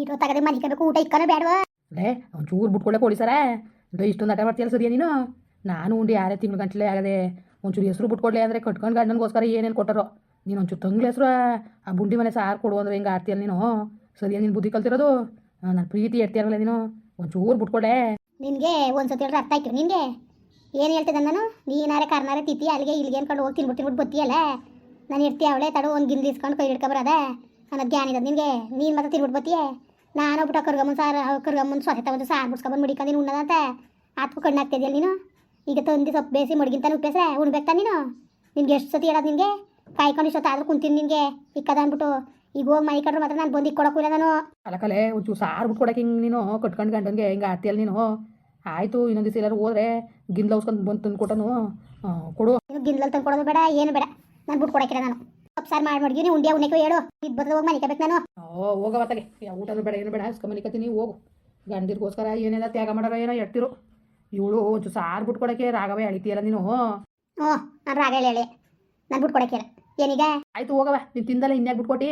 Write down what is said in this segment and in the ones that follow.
ಇರೋ ತಗದೆ ಮನೆ ಕಬೇಕು ಊಟ ಇಕ್ಕನ ಬೇಡವಾ ಲೇ ಒಂಚೂರು ಬಿಟ್ಕೊಳ್ಳೆ ಕೊಡಿಸಾರ ಇದು ಇಷ್ಟೊಂದು ಆಟ ಮಾಡ್ತೀಯಲ್ಲ ಸರಿಯಾ ನೀನು? ನಾನು ಉಂಡು ಯಾರೇ ತಿಂಗಳು ಗಂಟ್ಲೆ ಆಗದೆ ಒಂಚೂರು ಹೆಸರು ಬಿಟ್ಕೊಡ್ಲಿ ಅಂದರೆ ಕಟ್ಕೊಂಡು ಗಂಡನಿಗೋಸ್ಕರ ಏನೇನು ಕೊಟ್ಟರೋ. ನೀನು ಒಂಚೂರು ತಂಗ್ಳ ಹೆಸರು ಆ ಬುಂಡಿ ಮನೆ ಸಾರು ಕೊಡು ಅಂದ್ರೆ ಹಿಂಗೆ ಆಡ್ತೀಯಲ್ಲ ನೀನು? ಸರಿಯಾ ನೀನು ಬುದ್ಧಿ ಕಲ್ತಿರೋದು? ನನ್ನ ಪ್ರೀತಿ ಇರ್ತೀಯಲ್ಲ ನೀನು? ಒಂಚೂರು ಬಿಟ್ಕೊಡೆ ನಿನಗೆ ಒಂದ್ಸತಿ ಹೇಳಿದ್ರೆ ಅರ್ಥ ಆಯ್ತು ನಿನಗೆ. ಏನು ಹೇಳ್ತಿದ್ದೆ ನಾನು? ನೀನಾರೆ ಕರ್ನಾರೆ ತಿತ್ತಿ ಅಲ್ಲಿಗೆ ಇಲ್ಲಿಗೆ ಅನ್ಕೊಂಡು ಹೋಗಿ ತಿನ್ಬಿಟ್ಟು ತಿನ್ಬಿಟ್ಟು ಬತ್ತಿಯಲ್ಲ? ನಾನು ಇರ್ತೀಯ ಅವಳೆ ತಡ ಒಂದು ಗಿಂದು ಇಸ್ಕೊಂಡು ಕೈ ಹಿಡ್ಕೊಬರದ ಅನ್ನೋದು ಜ್ಞಾನ ಇದೆ ನಿನಗೆ? ನೀನು ಮತ್ತೆ ತಿರುಗಿ ಬತ್ತೀಯ? ನಾನು ಮುಂದೆ ಕರ್ಗಮ್ಮನ ಸಾರು ಕರ್ಗಮ್ಮನ ಸೊಸೆ ತಗೊಂಡು ಸಾರು ಬಿಡ್ಸ್ಕೊಬಂದು ಮುಡಿಕೊಂಡು ಉಣ್ಣದಂತ ಆತ್ಕು ಕಣ್ಣು ನೀನು? ಈಗ ತಂದು ಸೊಪ್ಪು ಬೇಸಿ ಮಡಗಿಂತಾನೆ ಉಪ್ಪೇಸೆ ಉಣ್ಬೇಕಾ ನೀನು? ನಿನ್ಗೆ ಎಷ್ಟು ಸತಿ ಹೇಳೋದು ನಿನಗೆ? ಕಾಯ್ಕೊಂಡು ಇಷ್ಟೊತ್ತಾದ್ರೂ ಕುಂತೀನಿ ನಿನಗೆ? ಇಕ್ಕದ ಅಂದ್ಬಿಟ್ಟು ಈಗ ಹೋಗಿ ಮೈ ಕಟ್ಟರು ಮಾತ್ರ ನಾನು ಬಂದು ಇಕ್ಕೊಡಕ್ಕೂ ಇಲ್ಲ ನಾನು. ಅಲಕಲೆ ಒಂಚೂರು ಸಾರು ಬಿಟ್ಟು ಕೊಡಕ್ಕೆ ಹಿಂಗೆ ನೀನು? ಕಟ್ಕೊಂಡು ಗಂಡನಿಗೆ ಹಿಂಗೆ ಆಡ್ತೀಯಲ್ಲ ನೀನು? ಆಯಿತು ಇನ್ನೊಂದು ದಿವಸ ಎಲ್ಲರೂ ಹೋದ್ರೆ ಗಿಂದ್ಲ ಉಸ್ಕೊಂಡು ಬಂದು ತಂದು ಕೊಟ್ಟನು ಕೊಡು. ನೀನು ಗಿಂದ್ಲಲ್ಲಿ ತಂದು ಕೊಡೋದು ಬೇಡ ಏನು ಬೇಡ. ನಾನು ಬಿಟ್ಟು ಕೊಡೋಕ್ಕಿಲ್ಲ ನಾನು. ಸೊಪ್ಪು ಸಾರು ಮಾಡಿ ಮಡಗಿ ಉಂಡೆ ಉಣ್ಣಕ್ಕೆ ಹೇಳು. ಇದು ಬರ್ತದೆ ಹೋಗಿ ಮನಿಕಬೇಕು ನಾನು. ಓ ಹೋಗವತ್ತಾಗೆ ಯಾವ ಊಟನೂ ಬೇಡ ಏನು ಬೇಡ ಹಸ್ಕೊಂಬನಿಕತ್ತೀನಿ ಹೋಗು. ಗಂಡಿರ್ಗೋಸ್ಕರ ಏನೆಲ್ಲ ತ್ಯಾಗ ಮಾಡೋರ ಏನೋ ಎಡ್ತಿರು ಇವಳು ಒಂಚೂರು ಸಾರು ಬಿಟ್ಕೊಡಕ್ಕೆ ರಾಗವೇ ಅಳಿತೀಯಲ್ಲ ನೀನು ಹ್ಞೂ ನಾನು ರಾಗ ಹೇಳಿ. ನಾನು ಬಿಟ್ಕೊಡಕ್ಕೆ ಏನೀಗ? ಆಯ್ತು ಹೋಗವ. ನೀನು ತಿಂದಲ್ಲ ಇನ್ಯಾಕೆ ಬಿಟ್ಕೊಟ್ಟಿ?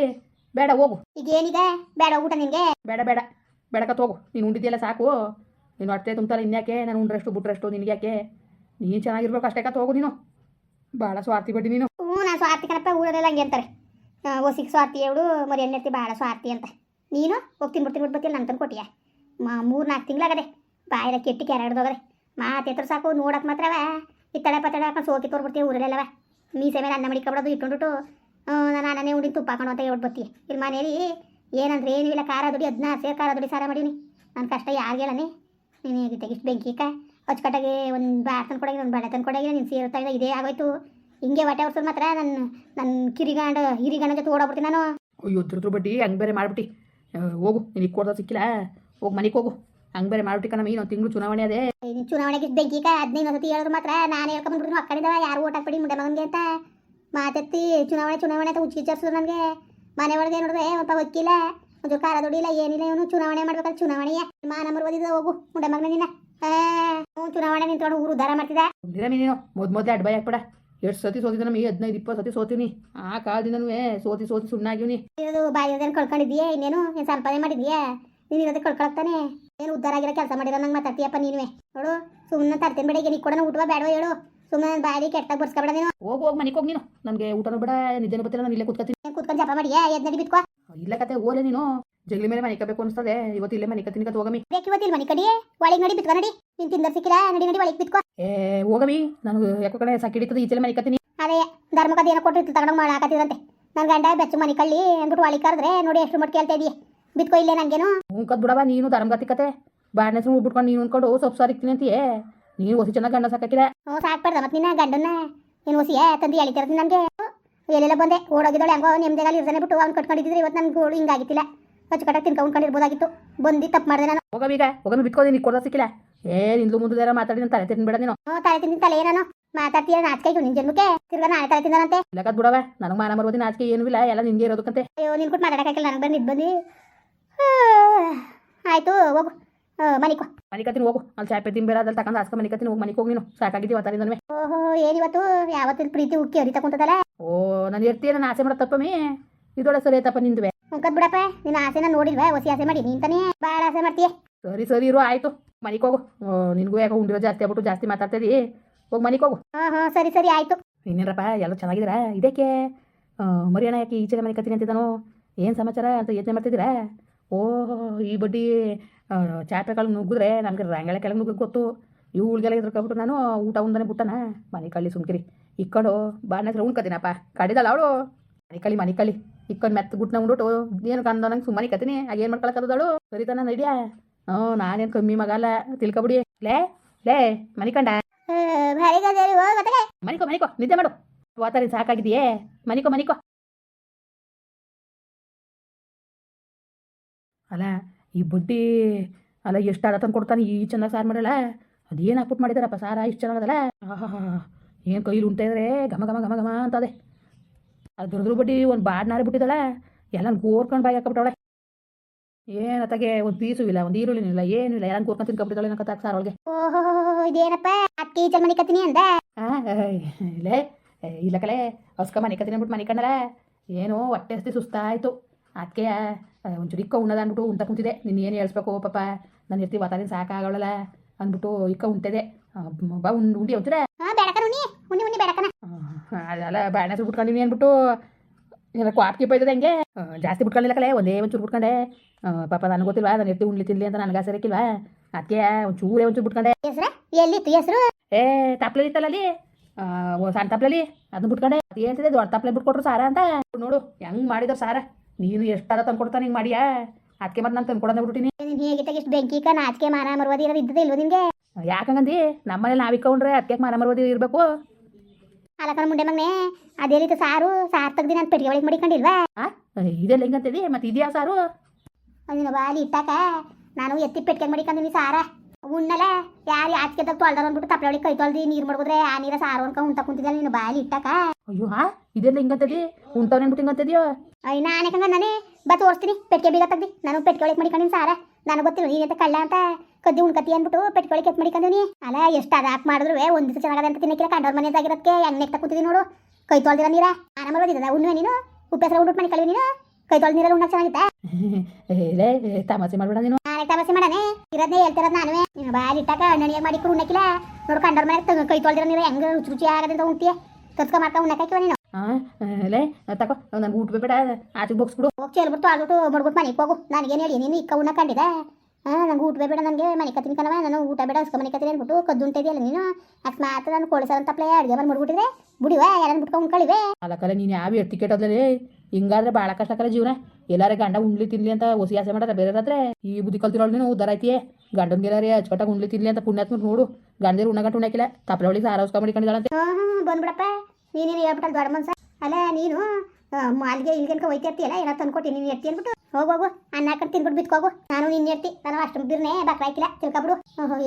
ಬೇಡ ಹೋಗು. ಈಗ ಏನೀಗ? ಬೇಡ ಊಟ ನಿನಗೆ? ಬೇಡ ಬೇಡ. ಬೇಡಕತ್ ಹೋಗು ನೀನು ಉಂಡಿದ್ಯಲ್ಲ ಸಾಕು. ನೀನು ಅಷ್ಟೇ ತುಂಬ್ತಲ್ಲ ಇನ್ಯಾಕೆ? ನಾನು ಉಂಡ್ರಷ್ಟು ಬಿಟ್ರಷ್ಟು ನಿನಗೆ ಯಾಕೆ ನೀನು ಚೆನ್ನಾಗಿರ್ಬೇಕು ಅಷ್ಟೇ ಕತ್ ಹೋಗು ನೀನು. ಭಾಳ ಸ್ವಾರ್ಥಿ ಬಡ್ಡಿ ನೀನು. ಹ್ಞೂ ನಾನು ಸ್ವಾರ್ಥಿ ಕಣಪ್ಪ, ಊರಲ್ಲೆಲ್ಲ ಹಂಗೆ ಅಂತಾರೆ. ಓಸಿಗೆ ಸ್ವಾರ್ಥಿ ಹೇಳು ಮರಿ ಎಣ್ಣೆರ್ತಿ ಭಾಳ ಸ್ವಾರ್ಥಿ ಅಂತ. ನೀನು ಹೋಗಿ ಬಿಡ್ತೀನಿ ಬಿಡ್ಬತ್ತಿಲ್ಲ ನನ್ನ ನಾನು ತಂದು ಕೊಟ್ಟಿಯ? ಮಾ ಮೂರು ನಾಲ್ಕು ತಿಂಗಳಾಗದೆ. ಬಾಯಿರ ಕೆಟ್ಟಿ ಕೆರಡ್ದೋಗದೆ ಮಾತೆತ್ರ ಸಾಕು ನೋಡಕ್ಕೆ ಮಾತ್ರವ ಇತ್ತಳೆ ಪತ್ತಳೆ ಹಾಕೊಂಡು ಸೋಕಿ ತೋರ್ಬಿಡ್ತೀವಿ ಊರಲ್ಲೆಲ್ಲವ ಮೀಸೆ ಮೇಲೆ ಅನ್ನ ಮಡಿಕೊಬಿಡೋದು ಇಟ್ಕೊಂಡ್ಬಿಟ್ಟು ನಾನು ಅನ್ನನೇ ಉಡಿನ ತುಪ್ಪ ಹಾಕೊಂಡು ಅಂತ ಹೇಳ್ಬಿಟ್ಟು ಬರ್ತೀವಿ ಇಲ್ಲಿ ಮನೇಲಿ ಏನಂದ್ರೆ ಏನೂ ಇಲ್ಲ, ಖಾರ ದುಡಿ ಅದನ್ನ ಸೇರಿ ಖಾರ ದುಡಿ ಸಾರ ಮಾಡೀನಿ. ನನ್ನ ಕಷ್ಟ ಯಾರಿಗೆ ಹೇಳನೆ? ನೀನು ಹೇಗಿದ್ದೆ ಇಷ್ಟು ಬೆಂಕಿಕ ಅಚ್ಚುಕಟ್ಟಾಗಿ ಒಂದು ಬಾಳೆ ತಂದು ಕೊಡೋಗಿ ಒಂದು ಬಳೆ ತಂದು ಕೊಡೋಗಿ ನೀನು ಸೀರೆ ಇದೇ ಆಗೋಯ್ತು. ಹಿಂಗೆ ಹೊಟ್ಟೆ ಹೊರ್ಸೋದು ಮಾತ್ರ ನನ್ನ ನನ್ನ ಕಿರಿಗಾಂಡ ಹಿರಿಗಂಡ ಜೊತೆ ಓಡಾಡ್ಬಿಡ್ತೀನಿ ನಾನು. ಅಯ್ಯೋ ದುರ್ದ್ರ ಬಡ್ಡಿ ಹಂಗೆ ಬೇರೆ ಮಾಡ್ಬಿಟ್ಟು? ಹೋಗು ನಿನಗೆ ಕೊಡ್ದ ಸಿಕ್ಕಿಲ್ಲ. ಹೋಗಿ ಮನೆಗೆ ಹೋಗು. ಹಂಗೆ ಬೇರೆ ಮಾಡ್ಬಿಟ್ಟು ಕಣಮ್ಮ ಇನ್ನೊಂದು ತಿಂಗಳು ಚುನಾವಣೆ ಅದೇ. ನೀನು ಚುನಾವಣೆಗೆ ಬೆಂಕಿ ಹದಿನೈದು ಸತಿ ಹೇಳಿದ್ರು ಮಾತ್ರ. ನಾನು ಹೇಳ್ಕೊಂಡ್ಬಿಡ್ತೀನಿ ಮಕ್ಕಳಿದ್ದಾವ ಯಾರು ಓಟ್ ಹಾಕ್ಬಿಡಿ ಮುಂಡೆ ಮಗನಿಗೆ ಅಂತ. ಮಾತೆತ್ತಿ ಚುನಾವಣೆ ಚುನಾವಣೆ ಅಂತ ಉಚ್ಚಿಚರ್ಸಿದ್ರು ನನಗೆ. ಮನೆ ಒಳಗೆ ನೋಡಿದ್ರೆ ಒಬ್ಬ ವಕೀಲ ಒಂದು ಖಾರ ದುಡಿಲ್ಲ ಏನಿಲ್ಲ ಇವನು. ಚುನಾವಣೆ ಮಾಡ್ಬೇಕಾದ್ರೆ ಚುನಾವಣೆಯ ಮಾನ ಮರ್ಬೋದಿದ್ದ ಹೋಗು ಮುಂಡೆ ಮಗನ ನಿನ್ನ. ಚುನಾವಣೆ ನಿಂತ್ಕೊಂಡು ಊರು ಉದ್ಧಾರ ಮಾಡ್ತಿದ್ದ. ನೀನು ಮೊದ್ ಮೊದಲೇ ಅಡ್ಬೈ ಹಾಕ್ಬೇಡ ಎಷ್ಟು ಸತಿ ಸೋತಿದ್ದ ನಮಗೆ? ಹದಿನೈದು ಇಪ್ಪತ್ತು ಸತಿ ಸೋತೀನಿ ಆ ಕಾಲದಿಂದನೂ ಸೋತಿ ಸೋತಿ ಸುಣ್ಣಾಗಿವ್ನಿ ಇರೋದು ಬಾಯಿರೋದೇನು ಕಳ್ಕೊಂಡಿದ್ಯಾ ಇನ್ನೇನು? ಏನು ಸಂಪಾದನೆ ಮಾಡಿದ್ಯಾ ನೀನು ಇರೋದೇ ಕಳ್ಕೊಳಕ್ತಾನೆ. ಏನು ಉದ್ದಾರ ಆಗಿರೋ ಕೆಲಸ ಮಾಡಿರೋ ನಂಗೆ ಮಾತಾಡ್ತೀಯಪ್ಪ ನೀನುವೆ. ನೋಡು ಸುಮ್ಮನೆ ತರ್ತೇನೆ ಬೇಡ ಈಗ ನೀ ಕೊಡೋಣ ಊಟವ ಬೇಡವ ಹೇಳು. ಸುಮ್ಮನೆ ಬಾಯಿ ಕೆಟ್ಟಾಗ ಬರ್ಸ್ಕೊಬೇಡ ನೀನು. ಹೋಗ್ ಹೋಗಿ ಮನೆಗೆ ಹೋಗಿ ನೀನು. ನನಗೆ ಊಟನೂ ಬೇಡ ನಿದ್ದೆನೂ ಬರ್ತಿಲ್ಲ ನಾನು ಇಲ್ಲೇ ಕೂತ್ಕೊತೀನಿ. ಕೂತ್ಕೊಂಡು ಜಪ ಮಾಡಿಯಾ? ಎದ್ನಡಿ ಬಿತ್ಕೋ. ಇಲ್ಲ ಕತೆ ಓಲೆ ನೀನು. ಜಗಲಿ ಮೇಲೆ ಮನೆ ಕಬೇಕು ಅನ್ಸ್ತದೆ. ಇವತ್ತು ಇಲ್ಲೇ ಮನೆ ಕತ್ತಿನ ಕತ್ ಹೋಗಮಿ. ಇವತ್ತು ಇವತ್ತಿಲ್ಲ ಮನೆ ಕಡಿ ಒಳಗೆ ನಡಿ ಬಿತ್ಕೋ ನಡಿ. ನಿನ್ ತಿಂದ ಸಿಕ್ಕಿಲ್ಲ ನಡಿ ನಡಿ ಒಳಗೆ ಬಿತ್ಕೋ. ಏ ಹೋಗಮಿ. ನನಗೆ ಯಾಕೋ ಕಡೆ ಸಕ್ಕಿಡಿತದ ಈಚೆಲೆ ಮನೆ ಕತ್ತೀನಿ. ಅದೇ ಧರ್ಮಕದ ಏನೋ ಕೊಟ್ಟಿರ್ತಿ ತಗೊಂಡು ಮಾಡಿ ಹಾಕತ್ತಿದಂತೆ ನನ್ನ ಗಂಡ ಬೆಚ್ಚು ಮನೆ ಕಳ್ಳಿ ಅಂದ್ಬಿಟ್ಟು ಒಳಗೆ ಕರೆದ್ರೆ ನೋಡಿ ಎಷ್ಟು ಮಟ್ಟ ಕೇಳ್ತಾ ಇದೀಯ. ಬಿತ್ಕೋ ಇಲ್ಲೇ ನಂಗೇನು. ಹ್ಞೂ ಕತ್ ಬಿಡವ ನೀನು ಧರ್ಮಗತಿ ಕತೆ. ಬಾಡಿನ ಹೆಸರು ಬಿಟ್ಕೊಂಡು ನೀನು ಅನ್ಕೊಂಡು ಸೊಪ್ಪು ಸಾರಿಕ್ತೀನಿ ಅಂತೀಯೇ. ನೀನು ಹೊಸಿ ಚೆನ್ನಾಗಿ ಗಂಡ ಸಾಕಿಲ್ಲ ಹ್ಞೂ ಸಾಕ್ಬೇಡ್ದ ಮತ್ತೆ ನಿನ್ನ ಗಂಡನ್ನ. ನೀನು ಹೊಸಿಯೇ ತಂದು ಎಳಿತಿರೋದು ನನಗೆ ಎಲ್ಲೆಲ್ಲ ಬಂದೆ? ಓಡೋಗಿದ್ದಾಳೆ ಹಂಗೋ ನೆಮ್ಮದಿಗಾಲಿ ಇರ್ತಾನೆ ಬಿಟ್ಟು ಅವ್ನು ಕಟ್ಕೊಂಡಿದ್ದಿದ್ರೆ ಇವತ್ತು ನನ್ನ ಗೋಳು ಹಿಂಗಾಗಿತ್ತಿಲ್ಲ ಅಚ್ಚುಕಟ್ಟಾಗಿ ತಿನ್ಕೊಂಡ್ಕೊಂಡಿರ್ಬೋದಾಗಿತ್ತು ಬಂದು ತಪ್ಪು ಮಾಡಿದೆ ನಾನು. ಹೋಗಮೀಗ ಹೋಗಮಿ ಬಿಟ್ಕೋದಿ ನೀನು ಕೊಡೋ ಸಿಕ್ಕಿಲ್ಲ. ಏ ನಿಂದು ಮುಂದೆ ಮಾತಾಡಿ ನಾನು ತಲೆ ತಿನ್ಬೇಡ ನೀನು. ಹ್ಞೂ ತಲೆ ತಿಂದಿನ ತಲೆ ನಾನು ಮಾತಾಡ್ತೀಯ ನಾಚಿಕೆ ನಿನ್ ಜನ್ಮಕ್ಕೆ. ತಿರ್ಗಾ ನಾಳೆ ತಲೆ ತಿಂದಾನಂತೆ. ಇಲ್ಲ ಬಿಡವೆ ಬಿಡವ ನನಗೆ ಮಾನ ಬರ್ಬೋದು ನಾಚಿಕೆ ಏನೂ ಇಲ್ಲ ಎಲ್ಲ ನಿನಗೆ ಇರೋದಕ್ಕಂತೆ. ಅಯ್ಯೋ ನಿನ್ ಕೊಟ್ಟು ಮಾತಾಡಕ್ಕಾಗಿಲ್ಲ ನನಗೆ ಬಂದು ಇದು ಬಂದು. ಆಯಿತು ಹೋಗು. ಮನಿಕೋ ಮನೆ ಕತ್ತೀನಿ ಹೋಗು. ಅಲ್ಲಿ ಚಾಪೆ ಬೇರೆ ಅದ್ರಲ್ಲಿ ತಗೊಂಡು ಹಾಸ್ಕೊ ಮನಿಕತ್ತೀನಿ ಹೋಗಿ. ಮನೆಗೆ ಹೋಗಿ ನೀನು. ಸಾಕಾಗಿದ್ದೀವಿ ಅವತ್ತಾರಿಂದನೂ ಓಹೋ ಏನಿವತ್ತು ಯಾವತ್ತಿನ ಪ್ರೀತಿ ಉಕ್ಕಿ ಹರಿತಾ ಕುಂತದಲ್ಲ ಓ ನಾನು ಇರ್ತೀಯ ನಾನು ಆಸೆ ಮಾಡೋ ತಪ್ಪಮ್ಮಿ ಇದೊಳ ಸರಿ ಆಯ್ತಪ್ಪ ನಿಂದುವೆ. ಮುಖದ್ ಬಿಡಪ್ಪ. ನಿನ್ನ ಆಸೆನ ನೋಡಿಲ್ವಾ? ಹೊಸಿ ಆಸೆ ಮಾಡಿ. ನೀನ್ ತಾನೇ ಭಾಳ ಆಸೆ ಮಾಡ್ತೀಯ? ಸರಿ ಸರಿ ಇರು ಆಯ್ತು. ಮನಿಗೆ ಹೋಗು. ನಿನಗೂ ಯಾಕೆ ಉಂಡಿರೋ ಜಾಸ್ತಿ ಆಗ್ಬಿಟ್ಟು ಜಾಸ್ತಿ ಮಾತಾಡ್ತೀರಿ ಹೋಗಿ ಮನಿಗೆ ಹೋಗು. ಹಾ ಹಾಂ ಸರಿ ಸರಿ ಆಯಿತು. ಇನ್ನೇನಪ್ಪ ಎಲ್ಲ ಚೆನ್ನಾಗಿದ್ದೀರಾ? ಇದಕ್ಕೆ? ಮರಿಯಣ್ಣ ಯಾಕೆ ಈಚೆ ಮನೆ ಕತ್ತೀನಿ ಅಂತಿದ್ದಾನೋ? ಏನು ಸಮಾಚಾರ ಅಂತ ಯೋಚನೆ ಮಾಡ್ತಿದ್ದೀರಾ? ಓ ಈ ಬಡ್ಡಿ ಆ, ಚಾಪೆಗಳು ನುಗ್ಗಿದ್ರೆ ನನಗೆ ರಂಗಳೆ ಕೆಳಗೆ ನುಗ್ಗಕ್ಕೆ ಗೊತ್ತು. ಇವುಗಳಿಗೆಲ್ಲ ಇದ್ರಕೊಬಿಟ್ಟು ನಾನು ಊಟ ಒಂದನೇ ಬಿಟ್ಟನ. ಮನೆ ಕಳ್ಳಿ ಸುಮ್ಕಿರಿ. ಇಕ್ಕೊಂಡು ಬಾಣ ಹತ್ರ ಉಣ್ಕತೀನಪ್ಪ ಕಡಿದಲ್ಲ ಅವಳು. ಮನೆ ಕಳಿ ಮನೆ ಕಳಿ ಇಕ್ಕೊಂಡು ಮೆತ್ತ ಗುಟ್ನ ಉಂಡ್ಬಿಟ್ಟು ಏನು ಕಂದ ನಂಗೆ ಸುಮ್ಮನೆ ಕತ್ತೀನಿ ಆಗ ಏನು ಮಾಡ್ಕೊಳಕ್ಕದಳು ಸರಿತಾನ ನಡಿಯ ಹ್ಞೂ ನಾನೇನು ಕಮ್ಮಿ ಮಗಲ್ಲ ತಿಳ್ಕೊಬಿಡಿ ಲೇ ಲೇ ಮನೆ ಕಂಡ? ಭಾರಿ ಗದೇರಿ ಹೋಗತ್ತಲೆ ಮನಿಕೋ ಮನಿಕೋ ನಿದ್ದೆ ಮಾಡು. ವಾತಾರಿ ಸಾಕಾಗಿದೆಯೇ ಮನಿಕೋ ಮನಿಕೋ ಅಲ್ಲ ಈ ಬಡ್ಡಿ ಅಲ್ಲ ಎಷ್ಟು ಅದ ತಂದು ಕೊಡ್ತಾನೆ ಈ ಚೆನ್ನಾಗಿ ಸಾರು ಮಾಡಲ್ಲ ಅದೇನು ಹಾಕ್ಬಿಟ್ಟು ಮಾಡಿದಾರಪ್ಪ ಸಾರ? ಇಷ್ಟು ಚೆನ್ನಾಗದಲ್ಲ ಆಹಾ ಏನು ಕೈಲಿ ಉಂಟ ಇದ್ರೆ ಘಮ ಘಮ ಘಮ ಘಮ ಅಂತದೆ. ಅದು ದುರ್ದ್ರ ಬಡ್ಡಿ ಒಂದು ಬಾಡ್ನಾರೆ ಬಿಟ್ಟಿದ್ದಾಳೆ ಎಲ್ಲ ಗೋರ್ಕೊಂಡು ಬಾಯಿ ಹಾಕಬಿಟ್ಟವಳೆ. ಏನು ಅತ್ತಾಗೆ ಒಂದು ಪೀಸು ಇಲ್ಲ ಒಂದು ಈರುಳ್ಳಿನೂ ಇಲ್ಲ ಏನೂ ಇಲ್ಲ. ಎಲ್ಲ ಗೋರ್ಕೊಂಡು ತಿನ್ಕೊಬಿಟ್ಟಿದ್ದಾಳೆ ಏನಕ್ಕ ಸಾರು ಅವಳಿಗೆ. ಓಹೋ ಇದೇನಪ್ಪ? ಅಕ್ಕಿ ಈಚಲ್ ಮನೆ ಕತ್ತೀನಿ ಅಂದ? ಇಲ್ಲೇ ಕಲೆ. ಹೊಸ್ಕ ಮನೆ ಕತ್ತೀನಿ ಅಂದ್ಬಿಟ್ಟು ಮನೆ ಕಂಡಲ್ಲ ಏನೋ ಹೊಟ್ಟೆ ಹಸ್ತಿ ಸುಸ್ತಾಯಿತು. ಅದಕ್ಕೆ ಒಂಚೂರು ಇಕ್ಕ ಉಣ್ಣದ ಅಂದ್ಬಿಟ್ಟು ಉಂತ ಕುಂತಿದೆ ನೀನು ಏನು ಹೇಳ್ಸ್ಬೇಕು ಪಾಪ ನಾನು ಇರ್ತೀವಿ ವಾತಾವರಣ ಸಾಕಾಗಲ್ಲ ಅಂದ್ಬಿಟ್ಟು ಇಕ್ಕ ಉಂಟಿದೆ ಬಾ ಉಂಡು ಉಂಡಿ ಒಂಚೂರ. ಅದೆಲ್ಲ ಬಾಣ ಸುರು ಬಿಟ್ಕೊಂಡಿನಿ ಅಂದ್ಬಿಟ್ಟು ಏನೋ ಕ್ವಾಪ್ಗೆ ಬೈದದೆ ಹಂಗೆ? ಆ, ಜಾಸ್ತಿ ಬಿಟ್ಕೊಂಡಿಲ್ಲ ಕಲೆ ಒಂದೇ ಒಂಚೂರು ಬಿಟ್ಕೊಂಡೆ ಪಾಪ ನನಗೆ ಗೊತ್ತಿಲ್ವಾ ನಾನು ಇರ್ತೀವಿ ಉಣ್ಲಿ ತಿನ್ಲಿ ಅಂತ ನನಗೆ ಸೇರಕ್ಕಿಲ್ವಾ ಅದಕ್ಕೆ ಒಂಚೂರೇ ಒಂಚೂರು ಬಿಟ್ಕೊಂಡೆ ಎಲ್ಲಿ ಎಲ್ಲಿತ್ತು ಹೆಸರು? ಏ ತಪ್ಲೆ ಇತ್ತಲ್ಲ ಅಲ್ಲಿ? ಆ, ಓ ಸಣ್ಣ ತಪ್ಲಲ್ಲಿ? ಅದನ್ನ ಬಿಟ್ಕೊಂಡೆ. ಹೇಳ್ತಿದೆ ದೊಡ್ಡ ತಪ್ಲೆ ಬಿಟ್ಕೊಟ್ರು ಸಾರ ಅಂತ. ನೋಡು ಹೆಂಗ್ ಮಾಡಿದ್ರು ಸಾರ. ನೀನು ಎಷ್ಟಾದ ತಂದ್ಕೊಡ್ತಾನೆ ಹಿಂಗೆ ಮಾಡಿಯಾ? ಅದಕ್ಕೆ ಮತ್ತೆ ನಾನು ತಂದ್ಕೊಡೋದೇ ಬಿಟ್ಟಿನಿ ನೀನು ಹೇಗೆ ತೆಗಿಷ್ಟು ಬೆಂಕಿ ಕ ನಾಚಿಕೆ ಮಾರ ಮರವಾದಿ ಇರೋದು ಇದ್ದದೇ ಇಲ್ವ ನಿನಗೆ? ಯಾಕಂಗಂದಿ ನಮ್ಮನೇಲಿ ನಾವು ಇಕ್ಕೊಂಡ್ರೆ ಅದಕ್ಕೆ ಮಾರ ಮರವದಿ ಇರಬೇಕು? ಅಲಕನ ಮುಂಡೆ ಮಗನೆ ರೀತಿ ಸಾರು ಸಾರು ತೆಗ್ದು ನಾನು ಪೆಟ್ಟಿಗೆ ಒಳಗೆ ಮಡಿಕೊಂಡಿಲ್ವಾ? ಇದೆಲ್ಲ ಹೆಂಗಂತಿದಿ ಮತ್ತೆ ಇದೆಯಾ ಸಾರು? ಅದನ್ನ ಬಾಲಿ ಇಟ್ಟಾಕ ನಾನು ಎತ್ತಿ ಪೆಟ್ಟಿಗೆ ಮಡಿಕೊಂಡಿನಿ ಸಾರ. ಉಣ್ಣಲ್ಲ ಯಾರು ತಗ್ ತೊಳ್ದಾರ ಅಂದ್ಬಿಟ್ಟು ತಪ್ಪಲೆ ಒಳಗೆ ಕೈ ತೊಳ್ದು ನೀರು ಮಡಗಿದ್ರೆ ಆ ನೀರ ಸಾರು ಅನ್ಕೊಂಡು ಉಂಟ ಕುಂತಿದ್ದಲ್ಲ ನೀನು ಬಾಲಿ ಇಟ್ಟಾಕ? ಅಯ್ಯೋ ಹಾ ಇದೆಲ್ಲ ಹೆಂಗಂತದಿ ಉಂಟವ್ ನೆನ್ಬಿಟ್ಟು ಹಿಂಗಂತದ್ಯೋ ಅಯ್ಯ ನಾನೇ ಕಂಗ ನಾನೇ ಬಾ ತೋರಿಸ್ತೀನಿ. ಪೆಟ್ಟಿಗೆ ಬೀಗ ತೆಗ್ದಿ. ನಾನು ಪೆಟ್ಟಿಗೆ ಒಳಗೆ ಮಡಿಕೊಂಡಿನಿ ಸಾರ. ನಾನು ಗೊತ್ತಿಲ್ಲ ನೀನಂತ ಕಳ್ಳ ಅಂತ ಕದ್ದಿ ಉಣ್ಕತಿ ಅಂದ್ಬಿಟ್ಟು ಪೆಟ್ಟಿಗೆ ಒಳಗೆ ಎತ್ ಮಡಿಕೊಂಡಿನಿ ಅಲ್ಲ ಎಷ್ಟು ಅದ ಹಾಕಿ ಮಾಡಿದ್ರು ಒಂದು ದಿವಸ ಚೆನ್ನಾಗದ ಅಂತ ತಿನ್ನಕ್ಕಿಲ್ಲ ಕಂಡವ್ರ ಮನೆದಾಗಿರೋದಕ್ಕೆ ಎಣ್ಣೆ ಕೂತಿದ್ದೀನಿ ನೋಡು. ಕೈ ತೊಳ್ದಿರ ನೀರ. ಆರಾಮ ಬಂದಿದ್ದದ ಉಣ್ಣುವೆ ನೀನು? ಉಪ್ಪೆಸರ ಉಂಡುಟ್ ಮನೆ ಕಳಿವಿ ನೀನು? ಕೈ ತೊಳ್ದ ನೀರಲ್ಲಿ ಉಣ್ಣಕ್ಕೆ ಚೆನ್ನಾಗಿತ್ತ? ತಮಾಷೆ ಮಾಡ್ಬೇಡ ನೀನು. ನಾನೇ ತಮಾಸೆ ಮಾಡನೆ. ಇರೋದನ್ನೇ ಹೇಳ್ತಿರೋದು ನಾನುವೆ. ನೀನು ಬಾಯಲ್ಲಿ ಇಟ್ಟಾಕ ಹಣ್ಣಣಿಯಾಗಿ ಮಾಡಿ ಉಣ್ಣಕ್ಕಿಲ್ಲ. ನೋಡು ಕಂಡವ್ರ ಮನೆ ಕೈ ತೊಳ್ದಿರ ನೀರು ಹೆಂಗೆ ರುಚಿ ರುಚಿ ಆಗದಂತ ಉಂಟಿಯ ತತ್ಕ ಮಾಡ್ಕೊಂಡು ಉಣ್ಣಕ್ಕಾಕಿವ ನೀನು. ಹಾಂ ಲೇ ತಗೋ ನನಗೆ ಊಟ ಬೇಡ ಆಚೆ ಬೋಗ್ಸ್ಬಿಡು. ಹೋಗಿ ಚೆಲ್ಬಿಟ್ಟು ಆಡ್ಬಿಟ್ಟು ಮಡ್ಬಿಟ್ಟು ಮನೆಗೆ ಹೋಗು. ನನಗೇನು ಹೇಳಿ ನೀನು ಇಕ್ಕ ಉಣ್ಣ ಕಂಡಿದೆ ಹಾಂ ನಂಗೆ ಊಟ ಬೇಡ ನನಗೆ ಮನೆ ಕತ್ತಿನ ಕಣವ ನಾನು ಊಟ ಬೇಡ ಅಸ್ಕ ಮನೆ ಕತ್ತಿನ ಅಂದ್ಬಿಟ್ಟು ಕದ್ದು ಉಂಟಿದೆಯಲ್ಲ ನೀನು? ಅಕಸ್ಮಾತ್ ನಾನು ಕೋಳಿಸರ ಅಂತ ಪ್ಲೇ ಅಡುಗೆ ಮಾಡಿ ಮಾಡ್ಬಿಟ್ಟಿದ್ರೆ ಬುಡಿವ ಯಾರನ್ನ ಬಿಟ್ಕೊಂಡು ಉಣ್ಕಳಿವೆ? ಅಲ್ಲಕ್ಕಲ್ಲ ನೀನು ಯಾವ ಎರಡು ಟಿಕೆಟ್ ಅದ್ರಲ್ಲಿ ಹಿಂಗಾದ್ರೆ ಭಾಳ ಕಷ್ಟ ಕರ ಜೀವನ. ಎಲ್ಲಾರ ಗಂಡ ಉಣ್ಲಿ ತಿನ್ಲಿ ಅಂತ ಹೊಸಿ ಆಸೆ ಮಾಡ್ರೆ ಬೇರೆ ಹತ್ರ ಈ ಬುದ್ಧಿ ಕಲ್ತಿರೋಳು ನೀನು ಉದ್ದಾರ ಐತಿಯೇ ಗಂಡನ್ಗೆಲ್ಲಾರಿ ಅಚ್ಚುಕಟ್ಟಾಗಿ ಉಣ್ಲಿ ತಿನ್ಲಿ ಅಂತ ಪುಣ್ಯಾತ್ಮ ನೋಡು. ಗಂಡೇರು ಉಣ್ಣಗಂಟು ಉಣ್ಣಕ್ಕಿಲ್ಲ ತಪ್ಪಲೆ ಒಳಗೆ ಸಾರ ಹೊಸ್ಕ ಮಾಡಿಕೊಂಡಿದ್ದಾಳಂತೆ. ಹಾಂ ಹಾಂ ಬಂದ್ಬಿಡಪ್ಪ. ನೀನೇನು ಹೇಳ್ಬಿಟ್ಟಲ್ಲ ದೊಡ್ಡ ಮನ್ಸ ಅಲ್ಲ ನೀನು ಮಾಲ್ಗೆ ಇಲ್ಗೆನ್ಕ ಹೋಯ್ತಾ ಇರ್ತೀಯಲ್ಲ ಏನೋ ತಂದ್ಕೊಟ್ಟಿ ನೀನು ಎತ್ತಿ ಅಂದ್ಬಿಟ್ಟು ಹೋಗು ಹೋಗು ಅನ್ನ ಹಾಕೊಂಡು ತಿನ್ಬಿಟ್ಟು ಬಿತ್ಕೋಗು ನಾನು ನಿನ್ನ ಎತ್ತಿ ನಾನು ಅಷ್ಟು ಬಿರ್ನೆ ಬಾಕ್ಲ ಹಾಕಿಲ್ಲ ತಿಳ್ಕೊಬಿಡು.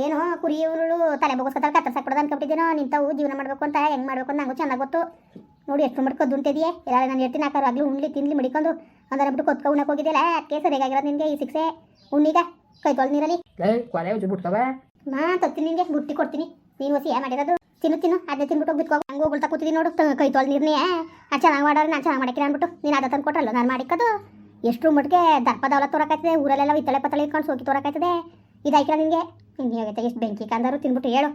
ಏನು ಕುರಿ ಇವಳು ತಲೆ ಬೋಗಿಸ್ಕೊತಾಳೆ ಕತ್ತ ಸಾಕ್ಬಿಡೋದು ಅನ್ಕೊಂಡಿದ್ದೀನೋ ನಿಂತವು ಜೀವನ ಮಾಡಬೇಕು ಅಂತ ಹೆಂಗೆ ಮಾಡಬೇಕು ಅಂತ ನಂಗೂ ಚೆನ್ನಾಗಿ ಗೊತ್ತು. ನೋಡಿ ಎಷ್ಟು ಮಡ್ಕೊದ್ದು ದುಂತಿದೆಯೇ. ಎಲ್ಲ ನಾನು ಎತ್ತಿ ನಾಲ್ಕಾರು ಆಗ್ಲಿ ಉಣ್ಲಿ ತಿನ್ಲಿ ಮಡಿಕೊಂಡು ಅಂದ್ರೆ ಬಿಟ್ಟು ಕೊತ್ಕೊ ಉಣ್ಣಕ್ಕೆ ಹೋಗಿದ್ದೆಲ್ಲ ಅದಕ್ಕೆ ಸರಿಯಾಗಿರೋದು ನಿನಗೆ ಈ ಸಿಕ್ಸೆ ಉಣ್ಣೀಗ ಕೈ ತೊಳ್ ನೀರಲ್ಲಿ. ಕೊಲೆ ಬಿಡ್ತವ ನಾ ತತ್ತೀನಿ ನಿಂಗೆ ಬುಟ್ಟಿ ಕೊಡ್ತೀನಿ. ನೀನು ಹೊಸಿ ಮಾಡಿರೋದು? ತಿನ್ನು ತಿನ್ನು. ಅದೇ ತಿನ್ಬಿಟ್ಟು ಬಿತ್ಕೋ. ಹಂಗೆ ಹೋಗ್ಬಿಡ್ತಾ ಕೂತಿದ್ದೀನಿ ನೋಡು. ಕೈ ತೊಳ್ದು ನೀರ್ನೇ. ಆ ಚೆನ್ನಾಗಿ ಮಾಡೋರು, ನಾನು ಚೆನ್ನಾಗಿ ಮಾಡಕ್ಕೆ ಅಂದ್ಬಿಟ್ಟು ನೀನು ಅದ ತಂದು ಕೊಟ್ರಲ್ಲ, ನಾನು ಮಾಡಿಕ್ಕದು. ಎಷ್ಟು ಮಟ್ಟಿಗೆ ದರ್ಪದವಲ್ಲ ದವಲ ತೋರಕಾಯ್ತದೆ, ಊರಲ್ಲೆಲ್ಲ ಇತ್ತಳೆ ಪತ್ತಳೆ ಇಟ್ಕೊಂಡು ಸೋಕಿ ತೋರಕಾಯ್ತದೆ. ಇದಾಯ್ಕಿಲ್ಲ ನಿನಗೆ? ನಿನ್ಗೆ ಹೋಗೈತೆ ಎಷ್ಟು ಬೆಂಕಿ ಕಂದರು ತಿನ್ಬಿಟ್ಟು ಹೇಳು.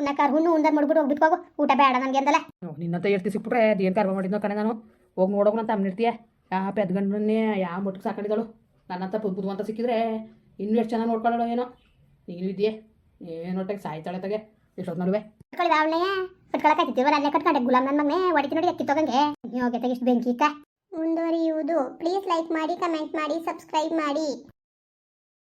ಉಣ್ಣಕ್ಕಾರು ಹುಣ್ಣು ಉಂದರ್ ಮಾಡ್ಬಿಟ್ಟು ಹೋಗ್ಬಿಟ್ಕೋಗು ಊಟ ಬೇಡ ನನಗೆ ಅಂದಲ್ಲ ನಿನ್ನಂತ ಎಷ್ಟು ಸಿಕ್ಬಿಟ್ರೆ ಅದೇನು ಕಾರ್ಬ ಮಾಡಿದ್ನೋ ಕಣೆ ನಾನು. ಹೋಗಿ ನೋಡೋಣ ಅಂತ ಅಮ್ಮಿರ್ತೀಯ ಯಾ ಪೆದ್ಗಂಡನ್ನೇ ಯಾವ ಮಟ್ಟಕ್ಕೆ ಸಾಕಂಡಿದ್ದಳು ನನ್ನಂತ ಬುದ್ ಬುದ್ಧು ಅಂತ ಸಿಕ್ಕಿದ್ರೆ ಇನ್ನೂ ಎಷ್ಟು ಚೆನ್ನಾಗಿ ನೋಡ್ಕೊಳ್ಳೋಣ ಏನೋ. ನೀನು ಇದೆಯೇ. ಏನು ಸಾಯ್ತಾಳೆ ತಗೆ. ಎಷ್ಟೊತ್ತು ನಡುವೆ? ಕಟ್ಕೊಳ್ಳಿ ಅವಳೇ ಅಲ್ಲೇ ಕಟ್ಕೊಂಡೆ. ಗುಲಾಮ್ ನನ್ನ ಹೊಡಿತಿ ನೋಡಿ ಅಕ್ಕಿ ತಗಂಗೆ ಹೋಗೈತೆ ಎಷ್ಟು ಬೆಂಕಿ ಮುಂದುವರಿಯುವುದು. ಪ್ಲೀಸ್ ಲೈಕ್ ಮಾಡಿ ಕಮೆಂಟ್ ಮಾಡಿ ಸಬ್ಸ್ಕ್ರೈಬ್ ಮಾಡಿ.